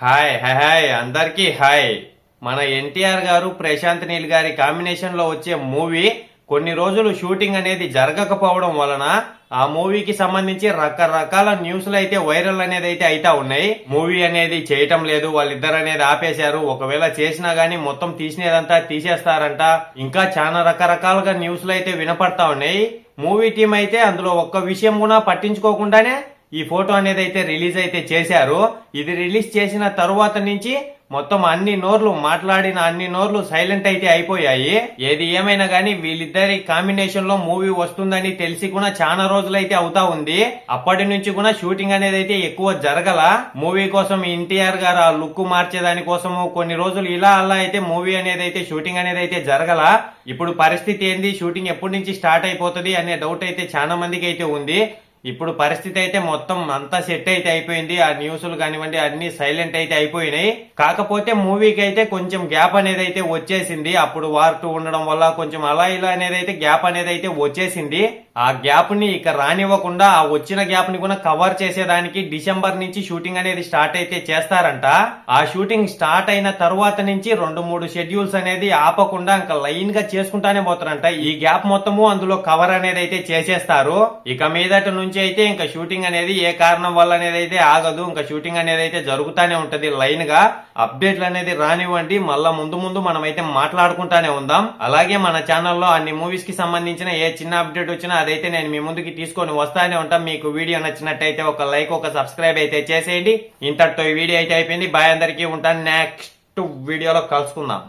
Hi hi hi అందరికీ hi. మన ఎన్టీఆర్ గారు ప్రశాంత్ నీల్ గారి కాంబినేషన్లో వచ్చే మూవీ కొన్ని రోజులు షూటింగ్ అనేది జరగకపోవడం వలన ఆ మూవీకి సంబంధించి రకరకాల న్యూస్లు అయితే వైరల్ అనేది అయితే అయితా ఉన్నాయి. మూవీ అనేది చేయటం లేదు వాళ్ళిద్దరు అనేది ఆపేశారు. ఒకవేళ చేసినా గానీ మొత్తం తీసినదంతా తీసేస్తారంట. ఇంకా చాలా రకరకాలుగా న్యూస్లు అయితే వినపడతా ఉన్నాయి. మూవీ టీం అయితే అందులో ఒక్క విషయం కూడా పట్టించుకోకుండానే ఈ ఫోటో అనేది అయితే రిలీజ్ అయితే చేశారు. ఇది రిలీజ్ చేసిన తరువాత నుంచి మొత్తం అన్ని నోర్లు మాట్లాడిన అన్ని నోర్లు సైలెంట్ అయితే అయిపోయాయి. ఏది ఏమైనా గానీ వీళ్ళిద్దరి కాంబినేషన్లో మూవీ వస్తుందని తెలిసి కూడా చాలా రోజులు అయితే అవుతా ఉంది. అప్పటి నుంచి కూడా షూటింగ్ అనేది అయితే ఎక్కువ జరగల. మూవీ కోసం ఎన్టీఆర్ గారు ఆ లుక్ మార్చేదాని కోసము కొన్ని రోజులు ఇలా అలా అయితే మూవీ అనేది అయితే షూటింగ్ అనేది అయితే జరగల. ఇప్పుడు పరిస్థితి ఏంది? షూటింగ్ ఎప్పటి నుంచి స్టార్ట్ అయిపోతుంది అనే డౌట్ అయితే చాలా మందికి అయితే ఉంది. ఇప్పుడు పరిస్థితి అయితే మొత్తం అంతా సెట్ అయితే అయిపోయింది. ఆ న్యూస్లు కానివ్వండి అన్ని సైలెంట్ అయితే అయిపోయినాయి. కాకపోతే మూవీకి అయితే కొంచెం గ్యాప్ అనేది అయితే వచ్చేసింది. అప్పుడు వార్ టూ ఉండడం వల్ల కొంచెం అలా ఇలా అనేది అయితే గ్యాప్ అనేది అయితే వచ్చేసింది. ఆ గ్యాప్ని ఇక రానివ్వకుండా ఆ వచ్చిన గ్యాప్ని కూడా కవర్ చేసేదానికి డిసెంబర్ నుంచి షూటింగ్ అనేది స్టార్ట్ అయితే చేస్తారంట. ఆ షూటింగ్ స్టార్ట్ అయిన తర్వాత నుంచి రెండు మూడు షెడ్యూల్స్ అనేది ఆపకుండా ఇంకా లైన్గా చేసుకుంటానే పోతారంట. ఈ గ్యాప్ మొత్తము అందులో కవర్ అనేది అయితే చేసేస్తారు. ఇక మీదట నుంచి అయితే ఇంకా షూటింగ్ అనేది ఏ కారణం వల్ల అనేది అయితే ఆగదు. ఇంకా షూటింగ్ అనేది అయితే జరుగుతూనే ఉంటది. లైన్గా అప్డేట్లు అనేది రానివ్వండి. మళ్ళా ముందు ముందు మనం అయితే మాట్లాడుకుంటానే ఉందాం. అలాగే మన ఛానల్లో అన్ని మూవీస్కి సంబంధించిన ఏ చిన్న అప్డేట్ వచ్చినా అదైతే నేను మీ ముందుకి తీసుకొని వస్తానే ఉంటాం. మీకు వీడియో నచ్చినట్టయితే ఒక లైక్ ఒక సబ్స్క్రైబ్ అయితే చేసేయండి. ఇంతటితో ఈ వీడియో అయితే అయిపోయింది. బాయ్ అందరికీ ఉంటాను. నెక్స్ట్ వీడియోలో కలుసుకుందాం.